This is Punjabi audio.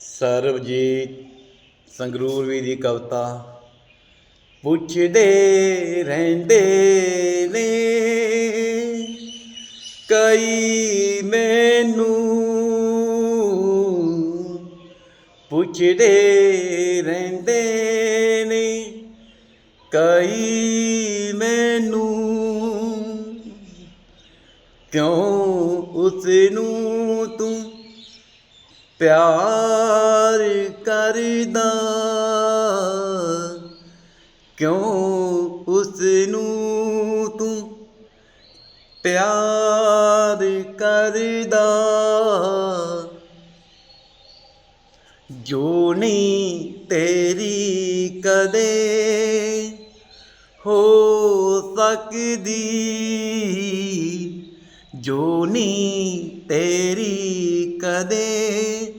ਸਰਬਜੀਤ ਸੰਗਰੂਰ ਵੀ ਦੀ ਕਵਿਤਾ ਪੁੱਛਦੇ ਰਹਿੰਦੇ ਨੇ, ਕਈ ਮੈਨੂੰ ਪੁੱਛਦੇ ਰਹਿੰਦੇ ਨੇ, ਕਈ ਮੈਨੂੰ ਕਿਉਂ ਉਸ ਨੂੰ ਤੂੰ ਪਿਆਰ ਕਰਦਾ। ਕਿਉਂ ਉਸ ਨੂੰ ਤੂੰ ਪਿਆਰ ਕਰਦਾ? ਜੋ ਨਹੀਂ ਤੇਰੀ ਕਦੇ ਹੋ ਸਕਦੀ। ਜੋ ਨਹੀਂ ਤੇਰੀ ਕਦੇ